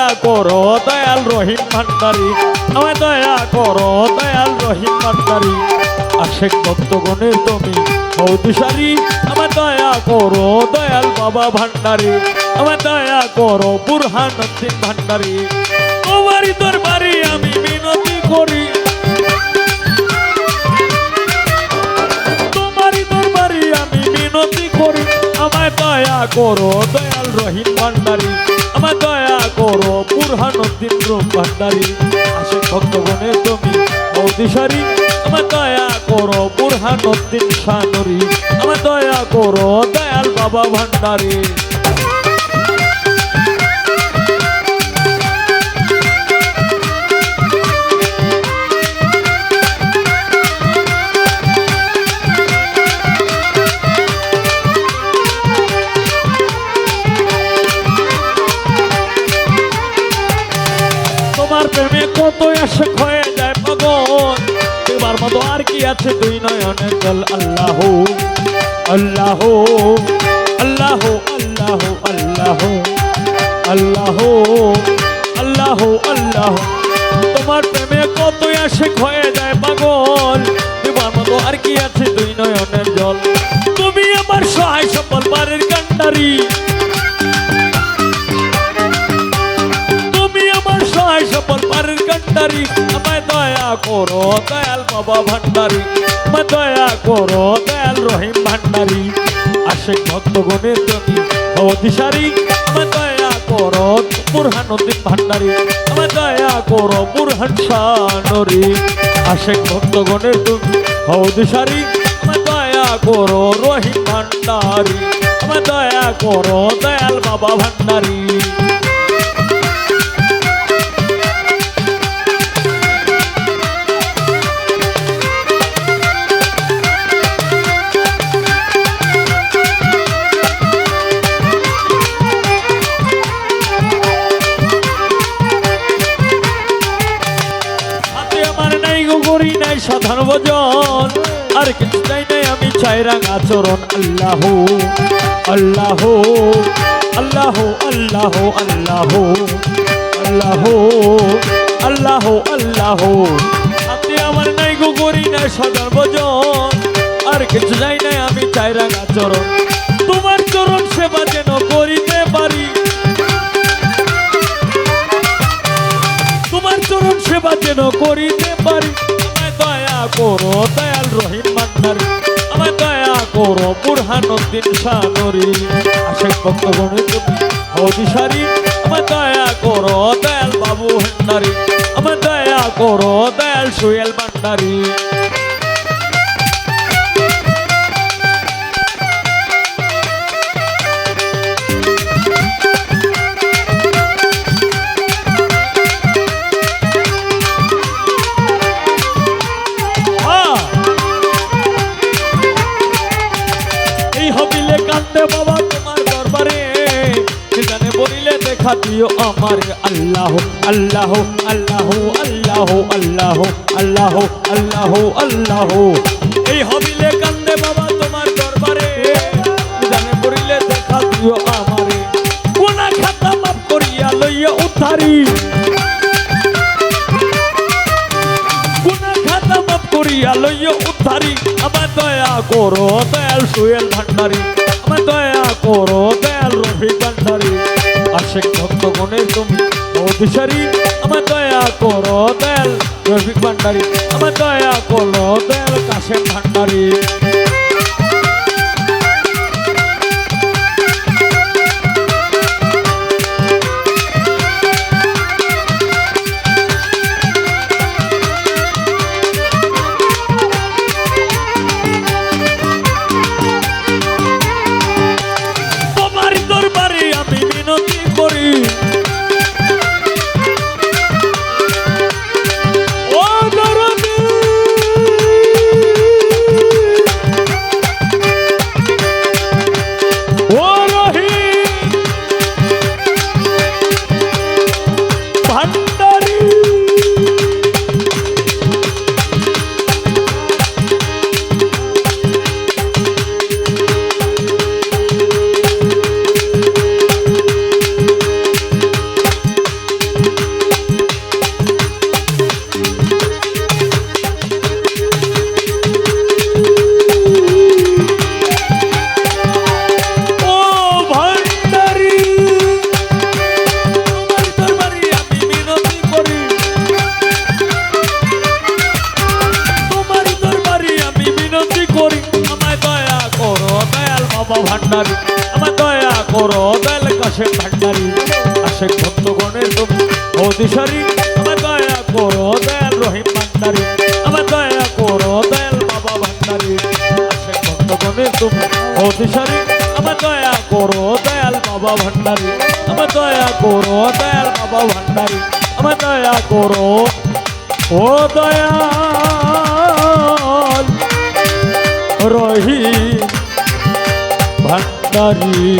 দয়া করো, দয়াল রহিম ভান্ডারি। আমায় দয়া করো, দয়াল রহিম ভান্ডারি। আশেক ভক্তগণের তুমি হৌদিশারি আমায় দয়া করো, দয়াল বাবা ভান্ডারি। আমায় দয়া করো, বুরহান উদ্দিন ভান্ডারি। তোমারই দরবারে আমি মিনতি করি। আমায় দয়া করো, দয়াল রহিম ভান্ডারি। আমায় দয়া করো পুরহানুদ্দিন রূপ ভান্ডারি। আসে ভক্তগণে তুমি বৌদিশারি আমার দয়া করো বুরহানুদ্দিন সানুরি আমার দয়া করো দয়াল বাবা ভান্ডারি। কত আশেক হয়ে যায় পাগল। এবার মতো আর কি আছে দুই নয়নে? জল আল্লাহ আল্লাহ আল্লাহ আল্লাহ আল্লাহ আল্লাহ আল্লাহ আল্লাহ। তোমার প্রেমে কত আশেক হয়ে সফল পারের কান্ডারি। আমায় দয়া করো, দয়াল বাবা ভান্ডারি। আমায় দয়া করো, দয়াল রহিম ভান্ডারি। আশেক ভক্তগণের জন্য অধিসারি আমায় দয়া করো, বুরহানুদ্দিন ভান্ডারি। আমায় দয়া করো, বুরহান শানরি আশেক ভক্তগণের জন্য অধিসারি আমায় দয়া করো, রহিম ভান্ডারি। আমায় দয়া করো, দয়াল বাবা ভান্ডারি। ভজন। আর কিছু চাই নাই আমি চাই রাঙা চরণ। আল্লাহ আল্লাহ আল্লাহ আল্লাহ আল্লাহ আল্লাহ আল্লাহ আল্লাহ। হাতে আমার নাই গো করি নাই সাধারণ ভজন। আর কিছু চাই নাই আমি চাই রাঙা চরণ। তোমার চরণ সেবা যেন করিতে পারি। তোমার চরণ সেবা যেন করিতে পারি। দয়া করো, দয়াল রহিম মান্ধারি। আমায় দয়া করো বুরহানুদ্দিন শানরি আশেক ভক্তগণের তুমি হদিসারি আমায় দয়া করো, দয়াল বাবু হেন্নারি আমায় দয়া করো, দয়াল সুয়েল ভান্ডারি। এই হবিলে কান্দে বাবা তোমার দরবারে। সেখানে বলিলে দেখা দিও আমার। আল্লাহ আল্লাহ আল্লাহ আল্লাহ আল্লাহ আল্লাহ আল্লাহ আল্লাহ। এই হবিলে কান্দে করিয়া লইয় উদ্ধারি। আমার দয়া করো দয়াল সুয়েল ভান্ডারি। আমার দয়া করো দয়াল রফি ভান্ডারি। আশেক ভক্তগণের তুমি অধিসারি আমার দয়া করো দয়াল রফিক ভান্ডারি। আমার দয়া করো দয়াল কাশেম ভান্ডারি। ভান্ডারি আমার দয়া করো দয়াল কাশেম ভান্ডারি আশেক ভক্তগণের তুমি অধিসারি আমার দয়া করো দয়াল রহিম ভান্ডারি আমার দয়া করো দয়াল বাবা ভান্ডারি আশেক ভক্তগণের তুমি অধিসারি আমার দয়া করো দয়াল বাবা ভান্ডারি আমার দয়া করো দয়াল বাবা ভান্ডারি আমার দয়া করো, ও দয়াল, রহিম ভান্ডারী